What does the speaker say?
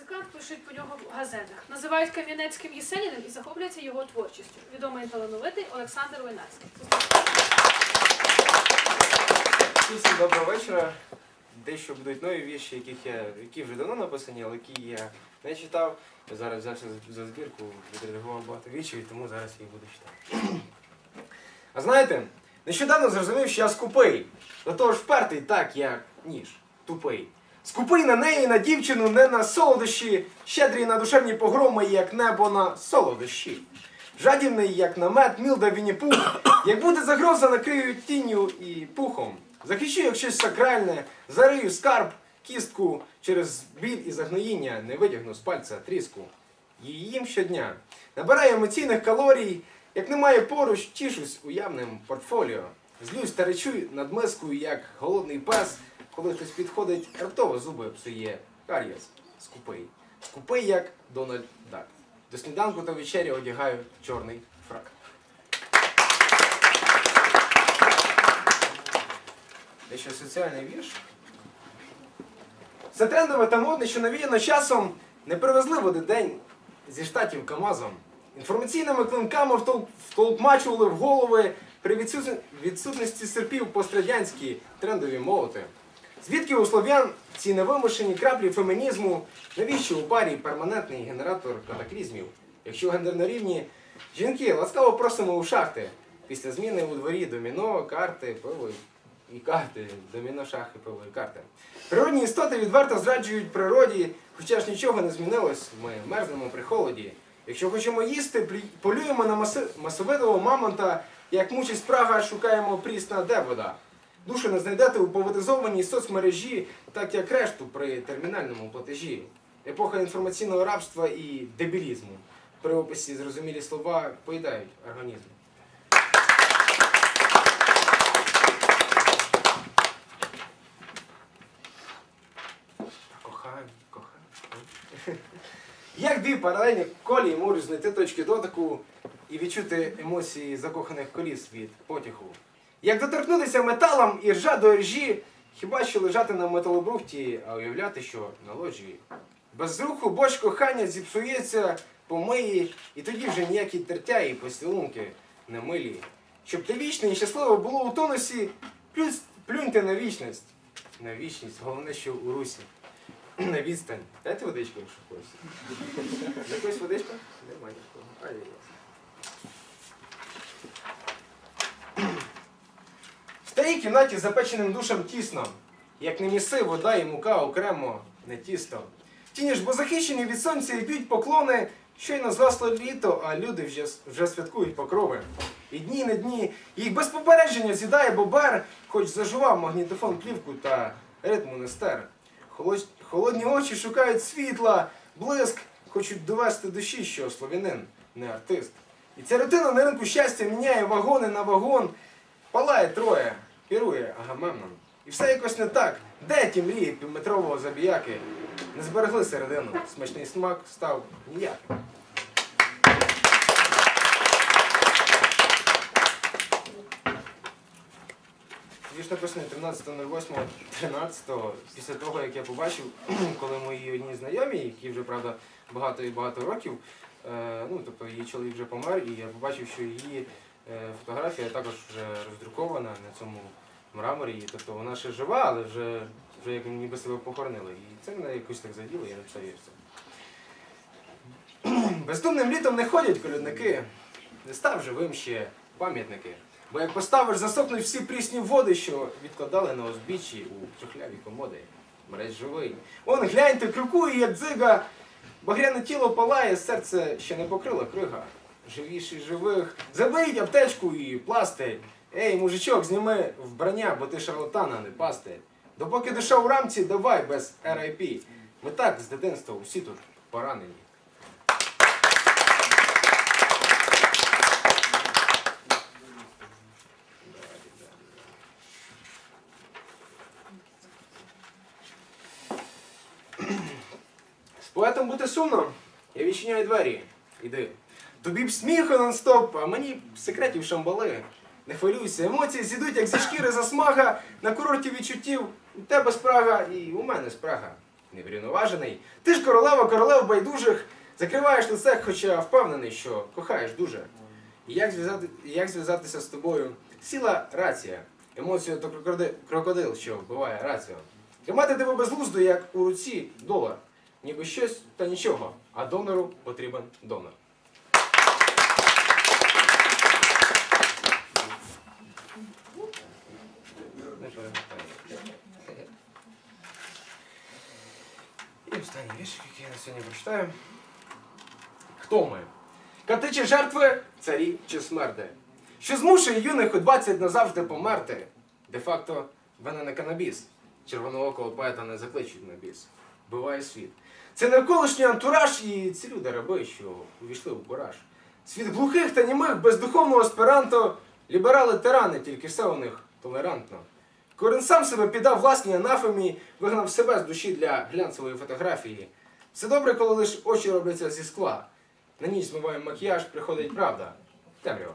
музикант, пишуть про нього в газетах. Називають Кам'янецьким Єселіним і захоплюються його творчістю. Відомий талановитий Олександр Войнацький. Всім доброго вечора. Дещо будуть нові вірші, яких я, які вже давно написані, але які я не читав. Я зараз взявся за- за збірку, відредагував багато віршів, і тому зараз їх буду читати. А знаєте, нещодавно зрозумів, що я скупий. До того ж впертий так, як ніж, тупий. Скупий на неї, на дівчину, не на солодощі, щедрий на душевні погроми, як небо на солодощі. Жадібний, як намет, мілда Вінні-Пух, як буде загроза, накрию тінню і пухом. Захищу, як щось сакральне, зарию скарб, кістку через біль і загноїння, не витягну з пальця тріску. Її їм щодня. Набираю емоційних калорій, як немає поруч, тішусь уявним портфоліо. Злюсь та речу над мискою, як голодний пес, коли хтось підходить, раптово зуби псує. Кар'єс, скупий. Скупий, як Дональд Дак. До сніданку та вечері одягаю чорний фрак. Дещо соціальний вірш. Це трендове та модне, що навіяно часом не привезли в один день зі штатів КАМАЗом. Інформаційними клинками втолкмачували в голови при відсутності серпів пострадянські трендові молоти. Звідки у слов'ян ці невимушені краплі фемінізму, навіщо у парі перманентний генератор катаклізмів? Якщо гендер на рівні, жінки ласкаво просимо у шахти. Після зміни у дворі доміно, карти, пиво і карти, доміно, шахи, пиво і карти. Природні істоти відверто зраджують природі, хоча ж нічого не змінилось, ми мерзнемо при холоді. Якщо хочемо їсти, полюємо на маси- масовидового мамонта, як мучить спрага, шукаємо прісна де вода. Душу не знайдете у поватизованій соцмережі, так як решту при термінальному платежі. Епоха інформаційного рабства і дебілізму. При описі зрозумілі слова поїдають організм. Кохаю. Як дві паралельні колії можуть знайти точки дотику і відчути емоції закоханих коліс від потяху? Як доторкнутися металом і ржа до ржі, хіба що лежати на металобрухті, а уявляти, що на ложі? Без руху борщ кохання зіпсується, помиє, і тоді вже ніякі тертя і поцілунки не милі. Щоб ти вічне і щасливо було у тонусі, плюс плюньте на вічність. На вічність, головне, що у русі. На відстань. Дайте водичку, якщо хочете. Якось водичка? Немає нікого. Старій кімнаті запеченим душам тісно. Як не міси, вода і мука окремо не тісто. Тіні ж бо захищені від сонця б'ють поклони, щойно згасло літо, а люди вже, вже святкують покрови. І дні не дні, їх без попередження з'їдає бобер, хоч зажував магнітофон плівку та ритму не стер. Холод- Холодні очі шукають світла, блиск, хочуть довести душі, що слов'янин не артист. І ця рутина на ринку щастя міняє вагони на вагон, палає троє, керує Агамемнон. І все якось не так. Де ті мрії півметрового забіяки? Не зберегли середину, смачний смак став ніяким. Вірш написаний 13.08.13, після того, як я побачив, коли мої одні знайомі, які вже, правда, багато і багато років, е, ну, тобто її чоловік вже помер, і я побачив, що її фотографія також вже роздрукована на цьому мраморі, тобто вона ще жива, але вже, вже як ніби себе похоронили. І це мене якось так заділо, я написав вірш. Бездумним літом не ходять колядники, не став живим ще пам'ятники. Бо як поставиш, засохнуть всі прісні води, що відкладали на узбіччі у трухляві комоди. Мрець живий. Он гляньте, крокує, як дзига. Багряне тіло палає, серце ще не покрила крига. Живіші живих. Заберіть аптечку і пластир. Ей, мужичок, зніми вбрання, бо ти шарлатана, не пастир. Допоки душа у рамці, давай без RIP. Ми так з дитинства усі тут поранені. З поетом бути сумно. Я відчиняю двері. Іди. Тобі б сміху нон-стоп, а мені б секретів шамбали. Не хвилюйся, емоції зійдуть, як зі шкіри засмага. На курорті відчуттів у тебе спрага і у мене спрага. неврівноважений. Ти ж королева королев байдужих, закриваєш лице, хоча впевнений, що кохаєш дуже. І як, зв'язати, як зв'язатися з тобою? Сіла рація. Емоцію то крокодил, що вбиває рацію. Тримати тебе безглуздо, як у руці долар. Ніби щось та нічого, а донору потрібен донор. Не перегортаю. І останній віршик, який я на сьогодні прочитаю. Хто ми? Кати чи жертви, царі чи смерти? Що змушує юних у 20 назавжди померти? Де-факто, вона не канабіс. Червоноокого поета не закличуть на біс. Буває світ. Це навколишній антураж і ці люди раби, що увійшли у кураж. Світ глухих та німих, бездуховного аспіранто, ліберали тирани, тільки все у них толерантно. Корин сам себе піддав власній анафемі, вигнав себе з душі для глянцевої фотографії. Все добре, коли лиш очі робляться зі скла. На ніч змиваємо макіяж, приходить правда. Темрява.